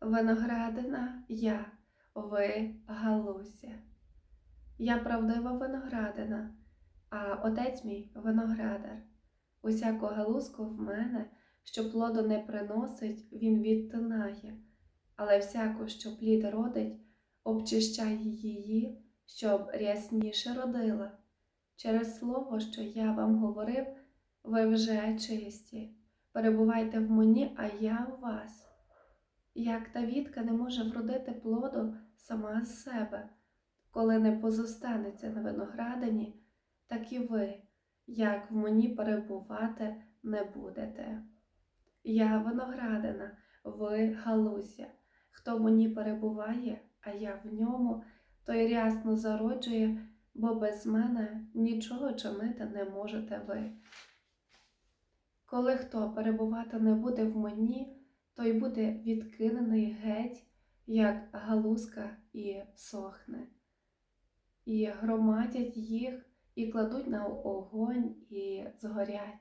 Виноградина я, ви галузя. Я правдива виноградина, а отець мій виноградар. Усяку галузку в мене, що плоду не приносить, він відтинає, але всяку, що плід родить, обчищає її, щоб рясніше родила. Через слово, що я вам говорив, ви вже чисті. Перебувайте в мені, а я в вас. Як та вітка не може вродити плоду сама з себе, коли не позостанеться на виноградині, так і ви, як в мені перебувати не будете. Я виноградина, ви галузя. Хто в мені перебуває, а я в ньому, той рясно зароджує, бо без мене нічого чинити не можете ви. Коли хто перебувати не буде в мені, той буде відкинений геть, як галузка і сохне, і громадять їх, і кладуть на огонь, і згорять.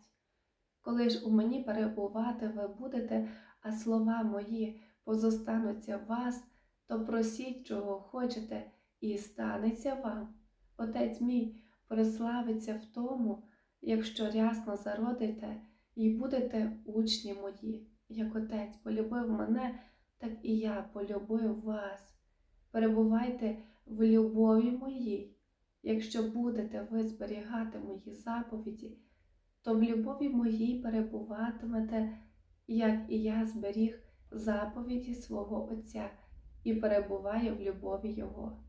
Коли ж у мені перебувати ви будете, а слова мої позостануться в вас, то просіть, чого хочете, і станеться вам. Отець мій прославиться в тому, якщо рясно зародите і будете учні мої. Як отець полюбив мене, так і я полюбив вас. Перебувайте в любові моїй. Якщо будете ви зберігати мої заповіді, то в любові моїй перебуватимете, як і я зберіг заповіді свого Отця і перебуваю в любові Його.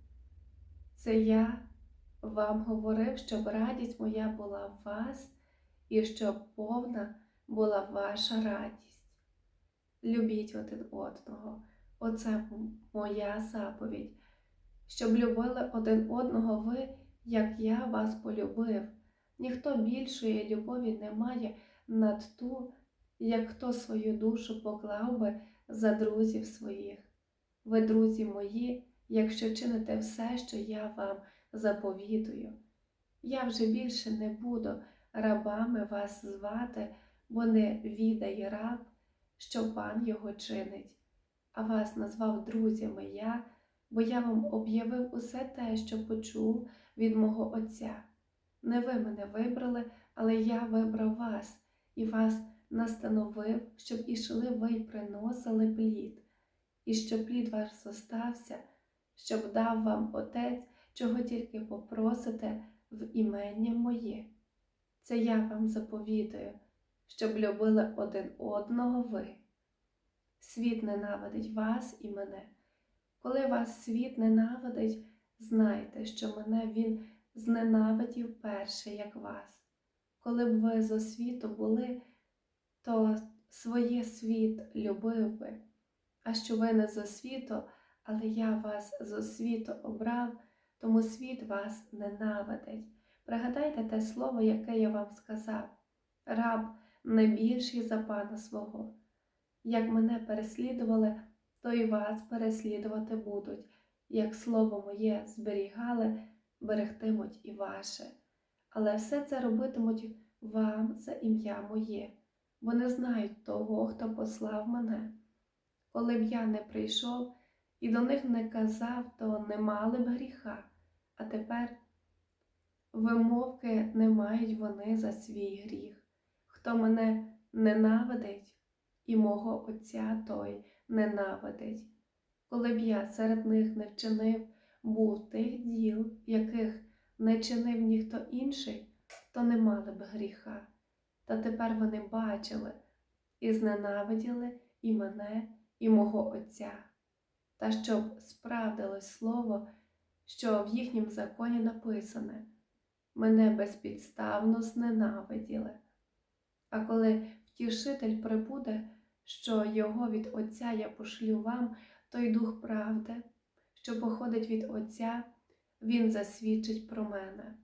Це я вам говорив, щоб радість моя була в вас і щоб повна була ваша радість. Любіть один одного, оце моя заповідь, щоб любили один одного ви, як я вас полюбив. Ніхто більшої любові не має над ту, як хто свою душу поклав би за друзів своїх. Ви, друзі мої, якщо чините все, що я вам заповідую. Я вже більше не буду рабами вас звати, бо не відає раб, що пан його чинить, а вас назвав друзями я, бо я вам об'явив усе те, що почув від мого Отця. Не ви мене вибрали, але я вибрав вас і вас настановив, щоб ішли ви й приносили плід, і щоб плід ваш зостався, щоб дав вам Отець, чого тільки попросите в імення моє. Це я вам заповідаю, щоб любили один одного ви. Світ ненавидить вас і мене. Коли вас світ ненавидить, знайте, що мене він зненавидів перше, як вас. Коли б ви з освіту були, то своє світ любив би, а що ви не з освіту, але я вас з освіту обрав, тому світ вас ненавидить. Пригадайте те слово, яке я вам сказав раб не більший за пана свого. Як мене переслідували, то і вас переслідувати будуть, як слово моє зберігали, берегтимуть і ваше. Але все це робитимуть вам за ім'я моє, бо не знають того, хто послав мене. Коли б я не прийшов і до них не казав, то не мали б гріха, а тепер вимовки не мають вони за свій гріх. Хто мене ненавидить, і мого Отця той ненавидить. Коли б я серед них не вчинив був тих діл, яких не чинив ніхто інший, то не мали б гріха. Та тепер вони бачили і зненавиділи і мене, і мого Отця, та щоб справдилось слово, що в їхнім законі написане мене безпідставно зненавиділи. А коли втішитель прибуде, що його від Отця я пошлю вам, той дух правди, що походить від Отця, Він засвідчить про мене,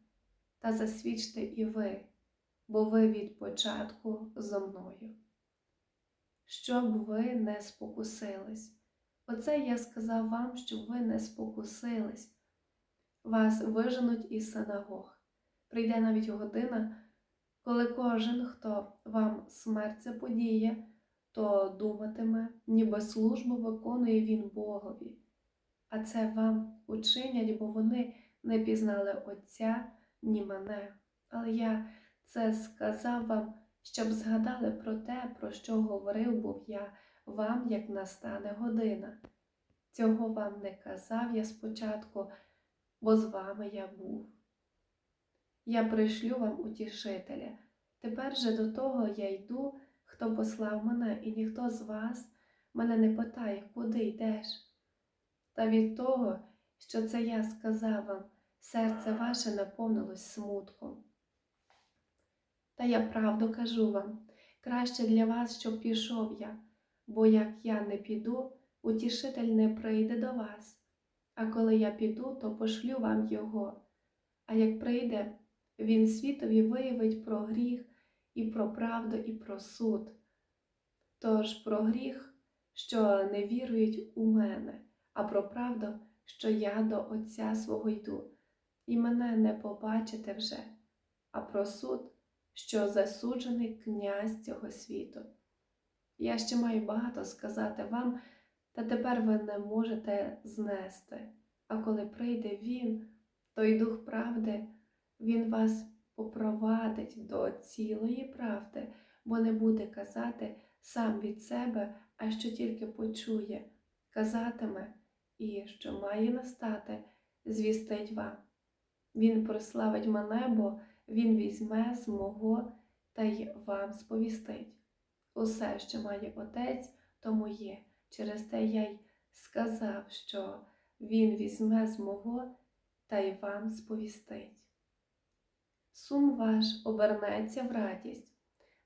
та засвідчте і ви, бо ви від початку зо мною. Щоб ви не спокусились. Оце я сказав вам, щоб ви не спокусились. Вас виженуть із синагог. Прийде навіть година, коли кожен, хто вам смерть заподіє, то думатиме, ніби службу виконує він Богові. А це вам учинять, бо вони не пізнали Отця, ні мене. Але я це сказав вам, щоб згадали про те, про що говорив був я вам, як настане година. Цього вам не казав я спочатку, бо з вами я був. Я пришлю вам утішителя. Тепер же до того я йду, хто послав мене, і ніхто з вас мене не питає, куди йдеш. Та від того, що це я сказав вам, серце ваше наповнилось смутком. Та я правду кажу вам, краще для вас, щоб пішов я, бо як я не піду, утішитель не прийде до вас. А коли я піду, то пошлю вам його. А як прийде, він світові виявить про гріх і про правду, і про суд. Тож про гріх, що не вірують у мене, а про правду, що я до Отця свого йду, і мене не побачите вже, а про суд, що засуджений князь цього світу. Я ще маю багато сказати вам, та тепер ви не можете знести. А коли прийде він, той дух правди, він вас попровадить до цілої правди, бо не буде казати сам від себе, а що тільки почує, казатиме і що має настати, звістить вам. Він прославить мене, бо він візьме з мого та й вам сповістить. Усе, що має отець, то моє. Через те я й сказав, що він візьме з мого та й вам сповістить. Сум ваш обернеться в радість.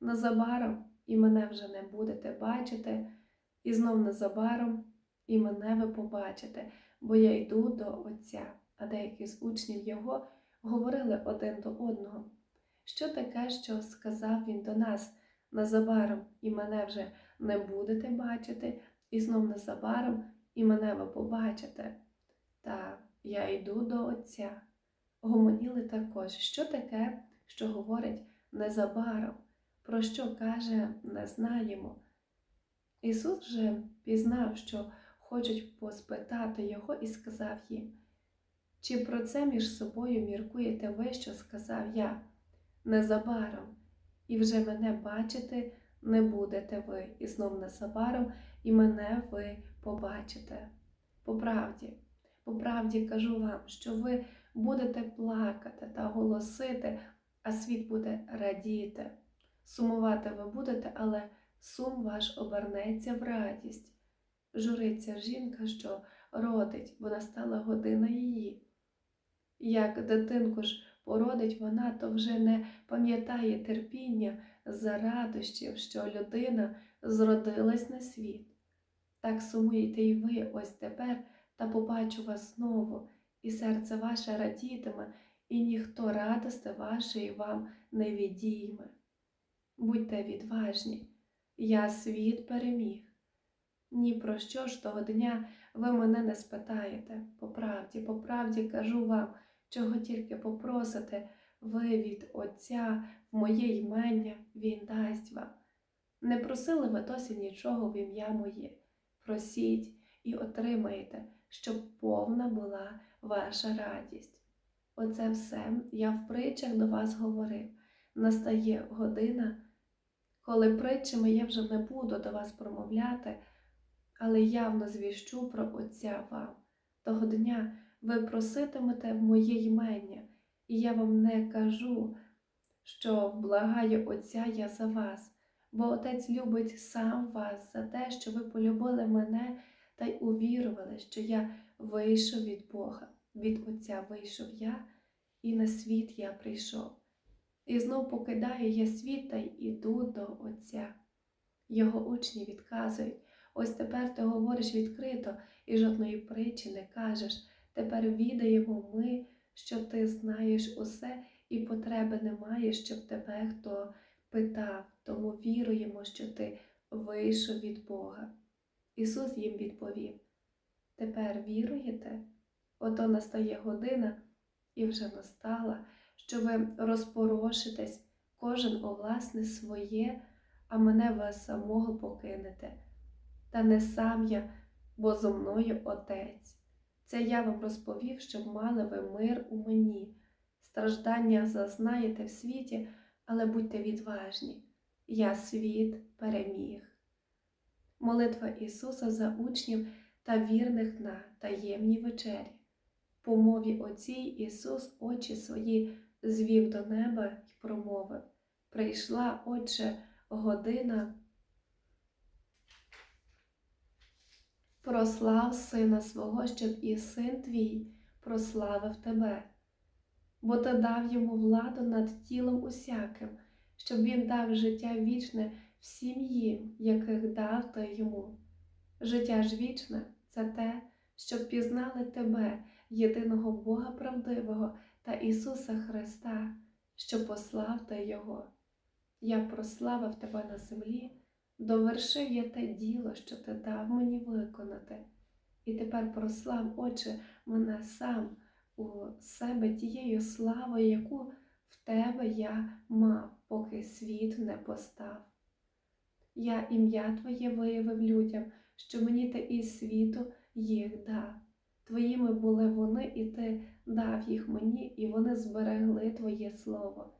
Незабаром і мене вже не будете бачити, і знов незабаром і мене ви побачите, бо я йду до Отця. А деякі з учнів його говорили один до одного. Що таке, що сказав він до нас незабаром, і мене вже не будете бачити, і знов незабаром і мене ви побачите. Та я йду до Отця. Гомоніли також, що таке, що говорить незабаром, про що каже, не знаємо. Ісус же пізнав, що хочуть поспитати Його, і сказав їм, чи про це між собою міркуєте ви, що сказав я? Незабаром, і вже мене бачити не будете ви, і знов незабаром, і мене ви побачите. По правді, по правді кажу вам, що ви будете плакати та голосити, а світ буде радіти. Сумувати ви будете, але сум ваш обернеться в радість. Журиться жінка, що родить, бо настала година її. Як дитинку ж породить вона, то вже не пам'ятає терпіння за радощів, що людина зродилась на світ. Так сумуєте й ви ось тепер, та побачу вас знову, і серце ваше радітиме, і ніхто радости вашої вам не відійме. Будьте відважні, я світ переміг. Ні про що ж того дня ви мене не спитаєте. По правді, по правді кажу вам, чого тільки попросите, ви від Отця в моє ймення Він дасть вам. Не просили ви досі нічого в ім'я моє. Просіть і отримаєте, щоб повна була ваша радість. Оце все я в притчах до вас говорив. Настає година, коли притчами я вже не буду до вас промовляти, але явно звіщу про Отця вам. Того дня ви проситимете в моє ймення, і я вам не кажу, що вблагаю Отця я за вас, бо Отець любить сам вас за те, що ви полюбили мене та й увірували, що я вийшов від Бога, від Отця вийшов я, і на світ я прийшов. І знов покидаю я світ та й іду до Отця. Його учні відказують, ось тепер ти говориш відкрито і жодної притчі не кажеш. Тепер відаємо ми, що ти знаєш усе і потреби немає, щоб тебе хто питав, тому віруємо, що ти вийшов від Бога. Ісус їм відповів: Тепер віруєте? Ото настає година, і вже настала, що ви розпорошитесь, кожен у власне своє, а мене ви самого покинете. Та не сам я, бо зо мною Отець. Це я вам розповів, щоб мали ви мир у мені. Страждання зазнаєте в світі, але будьте відважні. Я світ переміг. Молитва Ісуса за учнів та вірних на таємній вечері. По мові Отцій Ісус очі свої звів до неба й промовив Прийшла, Отче, година. Прослав Сина свого, щоб і син твій прославив тебе, бо ти дав йому владу над тілом усяким, щоб він дав життя вічне всім їм, яких дав ти йому. Життя ж вічне це те, щоб пізнали тебе, єдиного Бога правдивого та Ісуса Христа, що послав ти Його. Я прославив тебе на землі, довершив я те діло, що ти дав мені виконати, і тепер прослав, Отче, мене сам у себе тією славою, яку в тебе я мав, поки світ не постав. Я ім'я Твоє виявив людям, що мені ти із світу їх дав. Твоїми були вони, і ти дав їх мені, і вони зберегли Твоє Слово.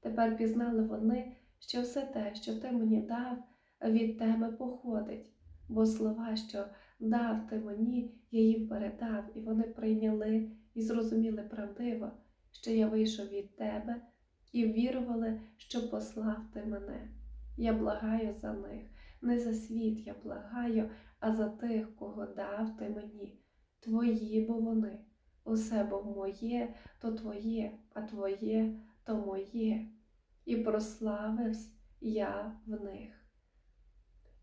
Тепер пізнали вони, що все те, що ти мені дав, від тебе походить, бо слова, що дав ти мені, я їм передав, і вони прийняли і зрозуміли правдиво, що я вийшов від тебе, і вірували, що послав ти мене. Я благаю за них, не за світ я благаю, а за тих, кого дав ти мені. Твої, бо вони. Усе бо моє, то твоє, а твоє то моє. І прославився я в них.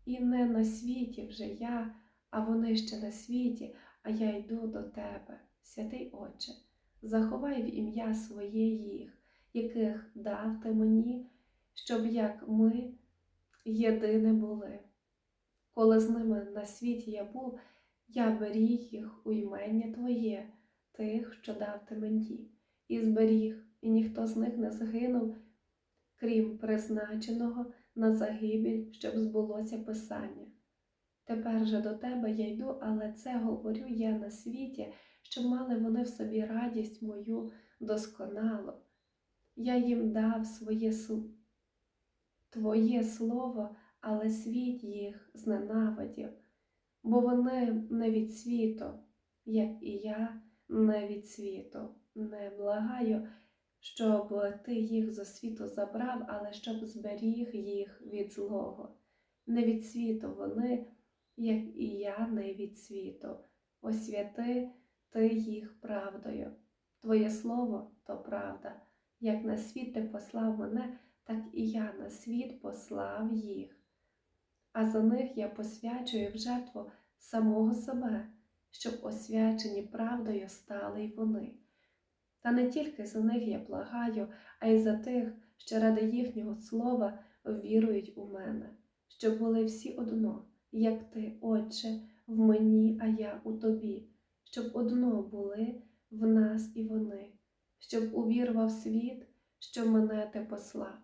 І не на світі вже я, а вони ще на світі, а я йду до тебе, святий Отче, заховай в ім'я своє їх, яких дав ти мені, щоб як ми єдине були. Коли з ними на світі я був, я беріг їх у ймення Твоє, тих, що дав ти мені, і зберіг, і ніхто з них не загинув, крім призначеного на загибель, щоб збулося Писання. Тепер же до тебе я йду, але це говорю я на світі, щоб мали вони в собі радість мою досконалу. Я їм дав своє Твоє слово, але світ їх зненавидів, бо вони не від світу, як і я не від світу. Не благаю, щоб ти їх зо світу забрав, але щоб зберіг їх від злого. Не від світу вони, як і я не від світу. Освяти ти їх правдою. Твоє слово то правда. Як на світ ти послав мене, так і я на світ послав їх. А за них я посвячую в жертву самого себе, щоб освячені правдою стали й вони. Та не тільки за них я благаю, а й за тих, що ради їхнього слова вірують у мене, щоб були всі одно, як ти, Отче, в мені, а я у тобі, щоб одно були в нас і вони, щоб увірував світ, що мене ти послав,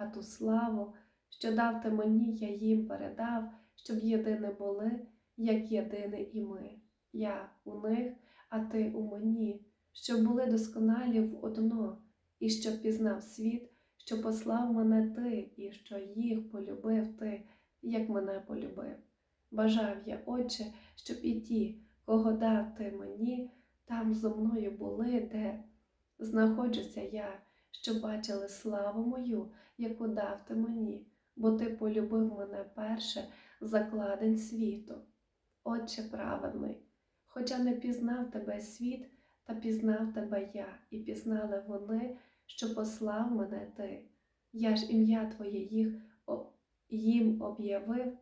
а ту славу, що дав ти мені, я їм передав, щоб єдине були, як єдине і ми. Я у них, а ти у мені, щоб були досконалі в одно, і щоб пізнав світ, що послав мене ти, і що їх полюбив ти, як мене полюбив. Бажав я, Отче, щоб і ті, кого дав ти мені, там зо мною були, де знаходжуся я, щоб бачили славу мою, яку дав ти мені, бо ти полюбив мене перше закладень світу. Отче праведний, хоча не пізнав тебе світ, та пізнав тебе я, і пізнали вони, що послав мене ти. Я ж ім'я Твоє їх їм об'явив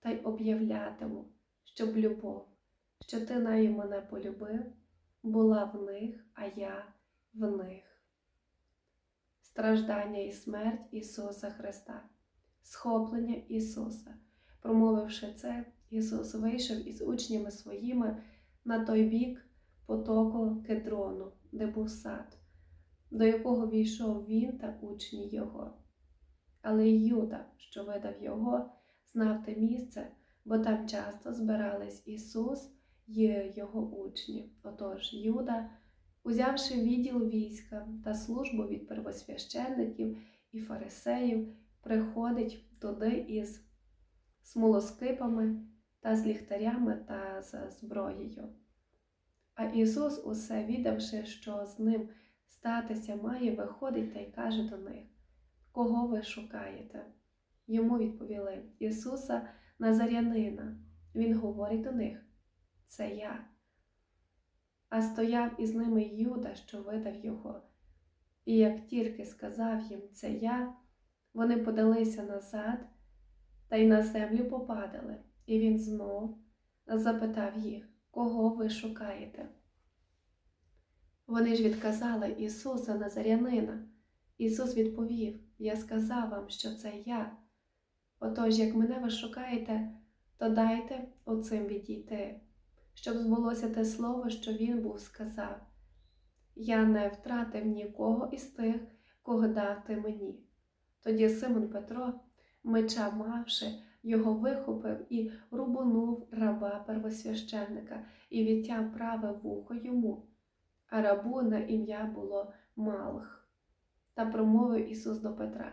та й об'являтиму, щоб любов, що ти нею мене полюбив, була в них, а я в них. Страждання і смерть Ісуса Христа, схоплення Ісуса. Промовивши це, Ісус вийшов із учнями своїми на той бік потоку кедрону, де був сад, до якого війшов він та учні його. Але Юда, що видав його, знав те місце, бо там часто збирались Ісус і його учні. Отож, Юда, узявши відділ війська та службу від первосвященників і фарисеїв, приходить туди із смолоскипами та з ліхтарями та з зброєю. А Ісус, усе відавши, що з ним статися має, виходить та й каже до них: Кого ви шукаєте? Йому відповіли Ісуса Назарянина. Він говорить до них: Це я. А стояв із ними Юда, що видав його. І як тільки сказав їм це я, вони подалися назад та й на землю попадали, і він знов запитав їх, кого ви шукаєте. Вони ж відказали Ісуса Назарянина. Ісус відповів: Я сказав вам, що це я. Отож, як мене ви шукаєте, то дайте оцим відійти, щоб збулося те слово, що він був сказав. Я не втратив нікого із тих, кого дав ти мені. Тоді Симон Петро, меча мавши, його вихопив і рубанув раба первосвященника і відтяв праве вухо йому, а рабу на ім'я було Малх. Та промовив Ісус до Петра: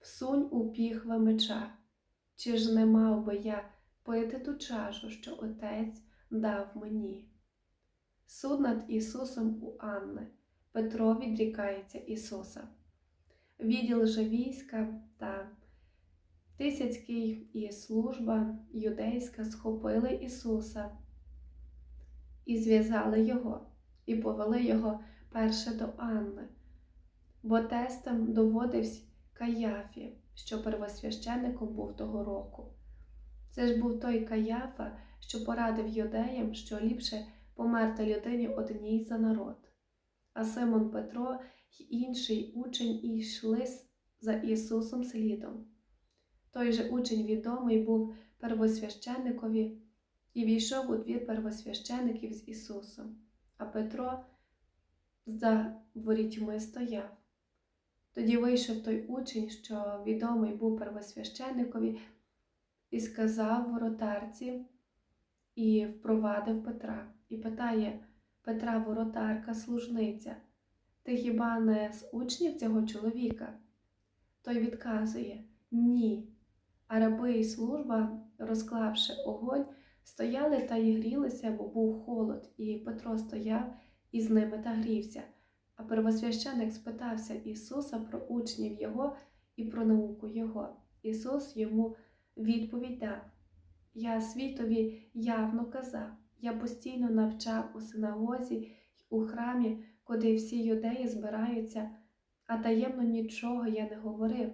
Всунь у піхве меча, чи ж не мав би я пити ту чашу, що Отець дав мені? Суд над Ісусом у Анни. Петро відрікається Ісуса. Відділ же війська та Тисяцький і служба юдейська схопили Ісуса і зв'язали Його, і повели Його перше до Анни, бо тестом доводився Каяфі, що первосвященником був того року. Це ж був той Каяфа, що порадив юдеям, що ліпше померти людині одній за народ. А Симон Петро й інший учень йшли за Ісусом слідом. Той же учень відомий був первосвященникові і війшов у двір первосвященників з Ісусом, а Петро за ворітьми стояв. Тоді вийшов той учень, що відомий був первосвященникові, і сказав воротарці, і впровадив Петра, і питає Петра воротарка, служниця, ти хіба не з учнів цього чоловіка? Той відказує Ні. А раби і служба, розклавши огонь, стояли та й грілися, бо був холод, і Петро стояв із ними та грівся. А первосвященик спитався Ісуса про учнів Його і про науку Його. Ісус йому відповідь дав: Я світові явно казав, я постійно навчав у синагозі й у храмі, куди всі юдеї збираються, а таємно нічого я не говорив.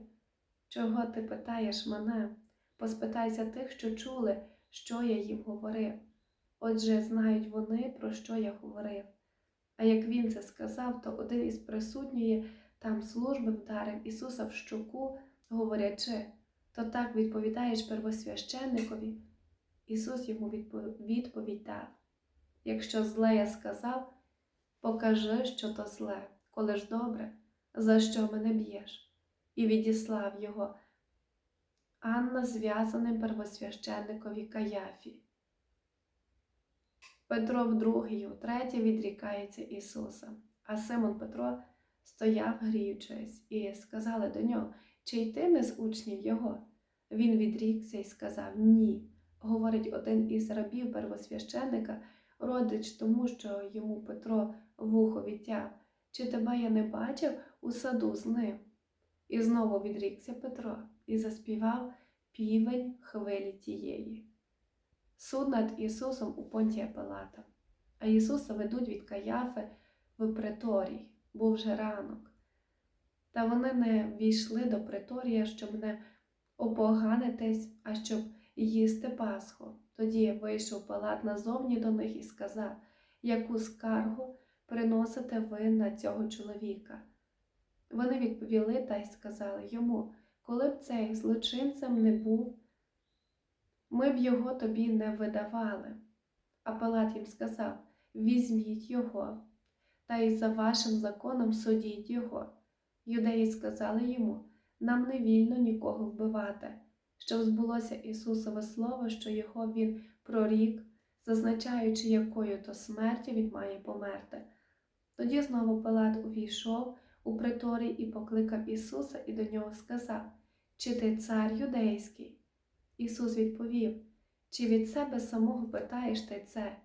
Чого ти питаєш мене? Поспитайся тих, що чули, що я їм говорив. Отже, знають вони, про що я говорив. А як він це сказав, то один із присутньої там служби вдарив Ісуса в щоку, говорячи, то так відповідаєш первосвященникові. Ісус йому відповідь дав. Якщо зле я сказав, покажи, що то зле, коли ж добре, за що мене б'єш? І відіслав його Анна зв'язаним первосвященникові Каяфі. Петро вдруге, утретє відрікається Ісуса, а Симон Петро стояв, гріючись, і сказали до нього, чи й ти не з учнів його? Він відрікся і сказав Ні. Говорить один із рабів первосвященника, родич тому, що йому Петро вухо відтяв, чи тебе я не бачив у саду з ним? І знову відрікся Петро і заспівав півень хвилі тієї. Суд над Ісусом у Понтія Пилата, а Ісуса ведуть від Каяфи в приторій, був вже ранок. Та вони не війшли до приторія, щоб не опоганитись, а щоб їсти Пасху. Тоді вийшов Пилат назовні до них і сказав, яку скаргу приносите ви на цього чоловіка. Вони відповіли та й сказали йому, коли б цей злочинцем не був, ми б його тобі не видавали. А Пилат їм сказав Візьміть його, та й за вашим законом судіть його. Юдеї сказали йому нам не вільно нікого вбивати, щоб збулося Ісусове Слово, що його Він прорік, зазначаючи, якою то смертю він має померти. Тоді знову Пилат увійшов у приторій і покликав Ісуса і до нього сказав: Чи ти цар юдейський? Ісус відповів: Чи від себе самого питаєш ти це?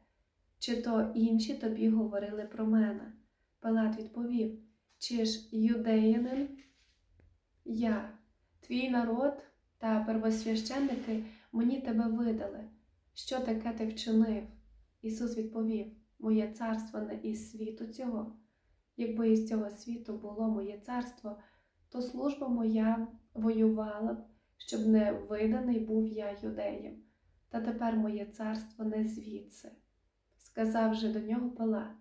Чи то інші тобі говорили про мене? Пилат відповів: Чи ж юдеянин? Я, твій народ та первосвященники мені тебе видали. Що таке ти вчинив? Ісус відповів: Моє царство не із світу цього. Якби із цього світу було моє царство, то служба моя воювала б, щоб не виданий був я юдеям. Та тепер моє царство не звідси. Сказав же до нього Пилат: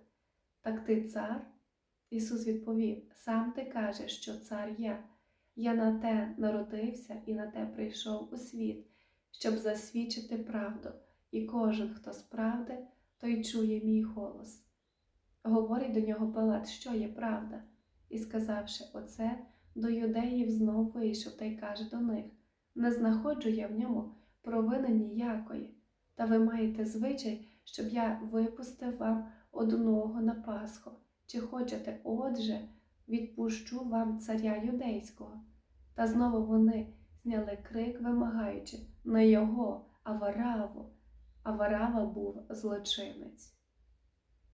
Так ти цар? Ісус відповів: Сам ти кажеш, що цар я. Я на те народився і на те прийшов у світ, щоб засвідчити правду, і кожен, хто з правди, той чує мій голос. Говорить до нього Пилат, що є правда, і, сказавши оце, до юдеїв знов вийшов та й каже до них: Не знаходжу я в ньому провини ніякої, та ви маєте звичай, щоб я випустив вам одного на Пасху. Чи хочете, отже, відпущу вам царя юдейського? Та знову вони зняли крик, вимагаючи не його, а Вараву. А Варава був злочинець.